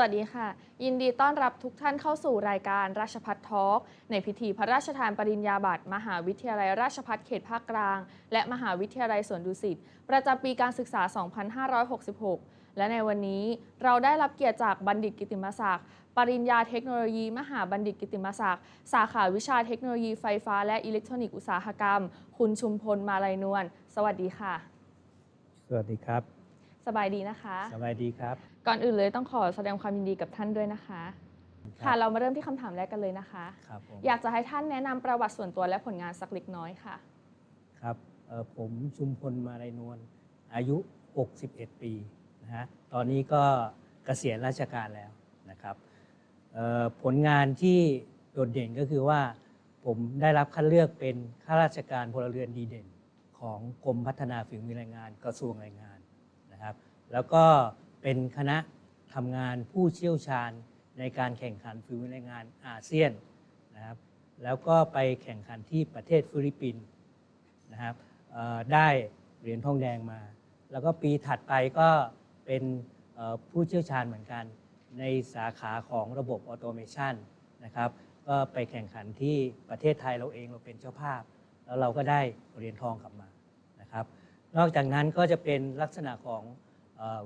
สวัสดีค่ะ ยินดีต้อนรับทุกท่านเข้าสู่รายการราชพัฒทอล์กในพิธีพระราชทานปริญญาบัตรมหาวิทยาลัยราชพัฒเขตภาคกลาง และมหาวิทยาลัยสวนดุสิตประจำปีการศึกษา 2566 และในวันนี้เราได้รับเกียรติจากบัณฑิตกิติมศักดิ์ปริญญาเทคโนโลยี มหาบัณฑิตกิติมศักดิ์สาขาวิชาเทคโนโลยีไฟฟ้าและอิเล็กทรอนิกส์อุตสาหกรรม คุณชุมพลมาลัยนวลสวัสดีค่ะ สวัสดีครับ สบายดีนะคะ สบายดีครับ ก่อนอื่นเลยต้องขอแสดงความยินดีกับท่านด้วยนะคะ ค่ะ เรามาเริ่มที่คำถามแรกกันเลยนะคะครับผมอยากจะให้ท่านแนะนำประวัติส่วนตัวและผลงานสักเล็กน้อยค่ะ ครับเอ่อผมชุมพลมาลายนวลอายุ 61 ปีนะฮะ ตอนนี้ก็เกษียณราชการแล้วนะครับเอ่อผลงานที่โดดเด่นก็คือว่าผมได้รับคัดเลือกเป็นข้าราชการพลเรือนดีเด่น ของกรมพัฒนาฝีมือแรงงานกระทรวงแรงงานนะครับ แล้วก็เป็นคณะทำงานผู้เชี่ยวชาญในการแข่งขันฝีมือแรงงานอาเซียนนะครับแล้วก็ไปแข่งขันที่ประเทศฟิลิปปินส์นะครับได้เหรียญทองแดงมา แล้วก็ปีถัดไปก็เป็นผู้เชี่ยวชาญเหมือนกัน ในสาขาของระบบออโตเมชันนะครับก็ไปแข่งขันที่ประเทศไทยเราเองเราเป็นเจ้าภาพ แล้วเราก็ได้เหรียญทองกลับมานะครับ นอกจากนั้นก็จะเป็นลักษณะของ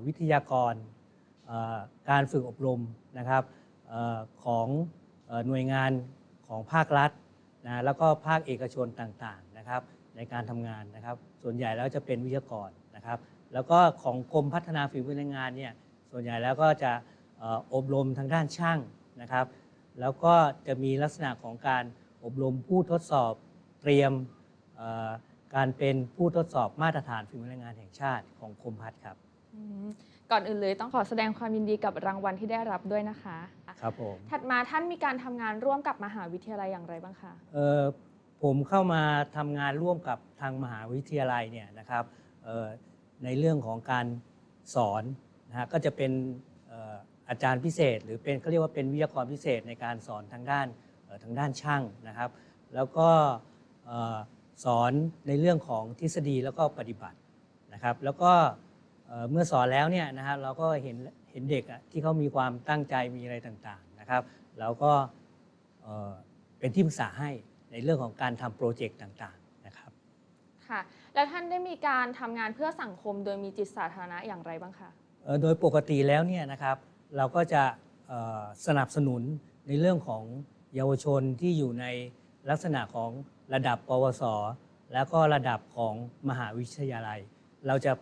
วิทยากร การฝึกอบรมนะครับอของอหน่วยงานของภาครัฐนะแล้วก็ภาคเอกชนต่างๆนะครับในการทำงานนะครับ ส่วนใหญ่แล้วจะเป็นวิทยากรนะครับ แล้วก็ของกรมพัฒนาฝีมือแรงงานเนี่ยส่วนใหญ่แล้วก็จะออบรมทางด้านช่างนะครับ แล้วก็จะมีลักษณะของการอบรมผู้ทดสอบเตรียมการเป็นผู้ทดสอบมาตรฐานฝีมือแรงงานแห่งชาติของกรมพัฒน์ครับ ก่อนอื่นเลยต้องขอแสดงความยินดีกับรางวัลที่ได้รับด้วยนะคะครับผมถัดมาท่านมีการทำงานร่วมกับมหาวิทยาลัยอย่างไรบ้างคะเอ่อผมเข้ามาทำงานร่วมกับทางมหาวิทยาลัยเนี่ยนะครับเอ่อในเรื่องของการสอนนะฮะก็จะเป็นเอ่ออาจารย์พิเศษ หรือเป็นเขาเรียกว่าเป็นวิทยากรพิเศษในการสอนทางด้านเอ่อทางด้านช่างนะครับ แล้วก็เอ่อสอนในเรื่องของทฤษฎีแล้วก็ปฏิบัตินะครับ แล้วก็ เอ่อเมื่อสอนแล้วเนี่ยนะครับเราก็เห็นเห็นเด็กอะที่เขามีความตั้งใจมีอะไรต่างๆนะครับเราก็เอ่อเป็นที่ปรึกษาให้ในเรื่องของการทำโปรเจกต์ต่างๆนะครับค่ะแล้วท่านได้มีการทำงานเพื่อสังคมโดยมีจิตสาธารณะอย่างไรบ้างคะเอ่อโดยปกติแล้วเนี่ยนะครับเราก็จะเอ่อสนับสนุนในเรื่องของเยาวชนที่อยู่ในลักษณะของระดับปวส แล้วก็ระดับของมหาวิทยาลัย เราจะ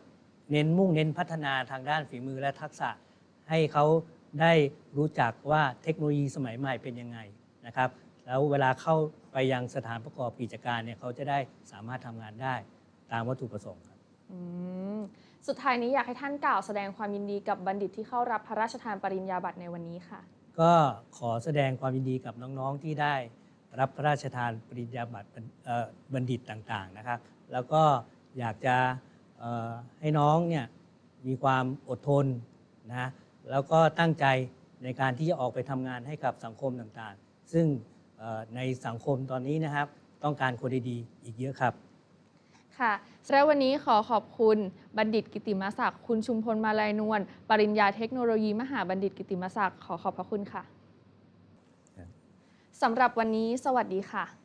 เน้นมุ่งเน้นพัฒนาทางด้านฝีมือและทักษะ ให้เขาได้รู้จักว่าเทคโนโลยีสมัยใหม่เป็นยังไงนะครับ แล้วเวลาเข้าไปยังสถานประกอบกิจการเนี่ยเขาจะได้สามารถทำงานได้ตามวัตถุประสงค์ครับ อืมสุดท้ายนี้อยากให้ท่านกล่าวแสดงความยินดีกับบัณฑิตที่เข้ารับพระราชทานปริญญาบัตรในวันนี้ค่ะ ก็ขอแสดงความยินดีกับน้องๆที่ได้รับพระราชทานปริญญาบัตรบัณเอ่อบัณฑิตต่างๆนะครับ แล้วก็อยากจะเอ่อ ให้น้องเนี่ยมีความอดทนนะแล้วก็ตั้งใจในการที่จะออกไปทำงานให้กับสังคมต่างๆ ซึ่งเอ่อในสังคมตอนนี้นะครับ ต้องการคนดีๆอีกเยอะครับ ค่ะแล้ววันนี้ขอขอบคุณบัณฑิตกิติมศักดิ์คุณชุมพลมาลายนวลปริญญาเทคโนโลยี มหาบัณฑิตกิติมศักดิ์ขอขอบพระคุณค่ะครับสำหรับวันนี้ สวัสดีค่ะ